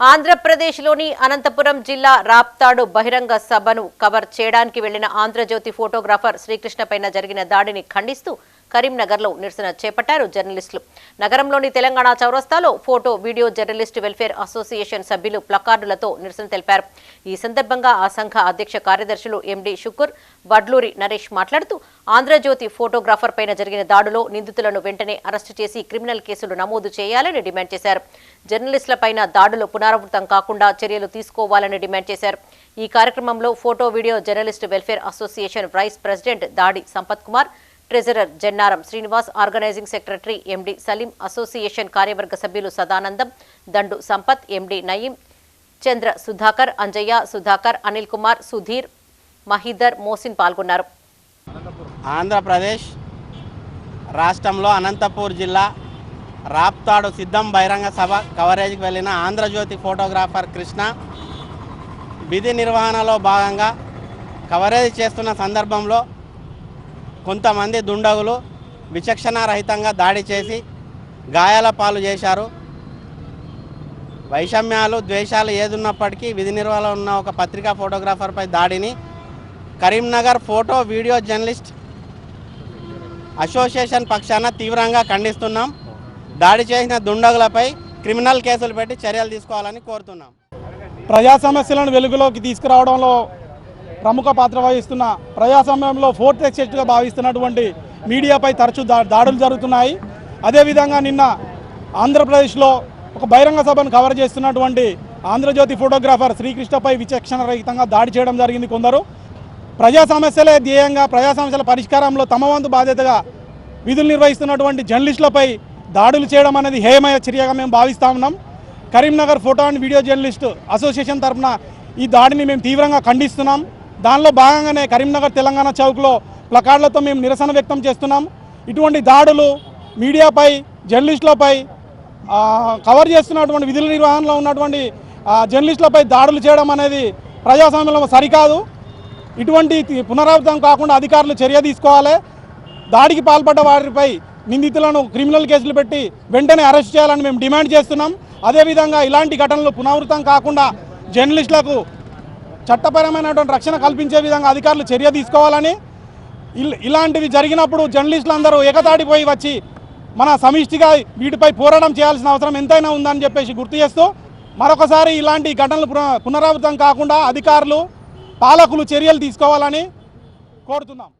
ఆంధ్రప్రదేశ్లోని అనంతపురం జిల్లా రాప్తాడు బహిరంగ సభను కవర్ చేయడానికి వెళ్ళిన ఆంధ్రజ్యోతి ఫోటోగ్రాఫర్ శ్రీకృష్ణపైన జరిగిన దాడిని ఖండిస్తూ కరీంనగర్లో నిరసన చేపట్టారు జర్నలిస్టులు. నగరంలోని తెలంగాణ చౌరస్తాలో photo video journalist welfare association సభ్యులు ప్లకార్డులతో నిరసన తెలిపారు. ఈ సందర్భంగా ఆ సంఘ అధ్యక్ష కార్యదర్శులు ఎండి షుకుర్ వడ్లూరి నరేష్ మాట్లాడుతూ ఆంధ్రజ్యోతి ఫోటోగ్రాఫర్ పైన జరిగిన దాడిలో నిందితులను వెంటనే అరెస్టు చేసి క్రిమినల్ కేసులు నమోదు చేయాలని డిమాండ్ చేశారు. జర్నలిస్టులపైన దాడులు పునరావృతం కాకుండా చర్యలు తీసుకోవాలని డిమాండ్ చేశారు. ఈ కార్యక్రమంలో photo video journalist welfare association vice president Dadi Sampath Kumar treasurer Jannaram Srinivas organising secretary MD Saleem association కార్యవర్గ సభ్యులు సదానందం దండు సంపత్ ఎండి నయీం చంద్ర సుధాకర్ అంజయ్య సుధాకర్ అనిల్ కుమార్ సుధీర్ మహిదర్ మోసిన్ పాల్గొన్నారు. ఆంధ్రప్రదేశ్ రాష్ట్రంలో అనంతపూర్ జిల్లా రాప్తాడు సిద్ధం బహిరంగ సభ కవరేజ్కి వెళ్ళిన ఆంధ్రజ్యోతి ఫోటోగ్రాఫర్ కృష్ణ విధి నిర్వహణలో భాగంగా కవరేజ్ చేస్తున్న సందర్భంలో కొంతమంది దుండగులు విచక్షణారహితంగా దాడి చేసి గాయాల పాలు చేశారు. వైషమ్యాలు ద్వేషాలు ఏదున్నప్పటికీ విధి నిర్వహణ ఉన్న ఒక పత్రికా ఫోటోగ్రాఫర్పై దాడిని Karimnagar photo video journalist association పక్షాన తీవ్రంగా ఖండిస్తున్నాం. దాడి చేసిన దుండగులపై క్రిమినల్ కేసులు పెట్టి చర్యలు తీసుకోవాలని కోరుతున్నాం. ప్రజా సమస్యలను వెలుగులోకి తీసుకురావడంలో ప్రముఖ పాత్ర వహిస్తున్న ప్రజాస్వామ్యంలో ఫోర్త్ ఎక్సెట్గా భావిస్తున్నటువంటి మీడియాపై తరచూ దా దాడులు జరుగుతున్నాయి. అదేవిధంగా నిన్న ఆంధ్రప్రదేశ్లో ఒక బహిరంగ సభను కవర్ చేస్తున్నటువంటి ఆంధ్రజ్యోతి ఫోటోగ్రాఫర్ శ్రీకృష్ణపై విచక్షణ రహితంగా దాడి చేయడం జరిగింది కొందరు. ప్రజా సమస్యలే ధ్యేయంగా ప్రజా సమస్యల పరిష్కారంలో తమ వంతు బాధ్యతగా విధులు నిర్వహిస్తున్నటువంటి జర్నలిస్టులపై దాడులు చేయడం అనేది హేయమయ చర్యగా మేము భావిస్తా ఉన్నాం. Karimnagar photo and video journalist association తరఫున ఈ దాడిని మేము తీవ్రంగా ఖండిస్తున్నాం. దానిలో భాగంగానే కరీంనగర్ తెలంగాణ చౌక్లో ప్లకార్డులతో మేము నిరసన వ్యక్తం చేస్తున్నాం. ఇటువంటి దాడులు మీడియాపై జర్నలిస్టులపై కవర్ చేస్తున్నటువంటి విధుల నిర్వహణలో ఉన్నటువంటి జర్నలిస్టులపై దాడులు చేయడం అనేది ప్రజాస్వామ్యంలో సరికాదు. ఇటువంటి పునరావృతం కాకుండా అధికారులు చర్య తీసుకోవాలి. దాడికి పాల్పడ్డ వారిపై నిందితులను క్రిమినల్ కేసులు పెట్టి వెంటనే అరెస్ట్ చేయాలని మేము డిమాండ్ చేస్తున్నాం. అదేవిధంగా ఇలాంటి ఘటనలు పునరావృతం కాకుండా జర్నలిస్టులకు చట్టపరమైనటువంటి రక్షణ కల్పించే విధంగా అధికారులు చర్య తీసుకోవాలని ఇల్- ఇలాంటివి జరిగినప్పుడు జర్నలిస్టులు అందరూ ఏకతాటిపోయి వచ్చి మన సమిష్టిగా వీటిపై పోరాటం చేయాల్సిన అవసరం ఎంతైనా ఉందని చెప్పేసి గుర్తు చేస్తూ మరొకసారి ఇలాంటి ఘటనలు పున- పునరావృతం కాకుండా అధికారులు పాలకులు చర్యలు తీసుకోవాలని కోరుతున్నాం.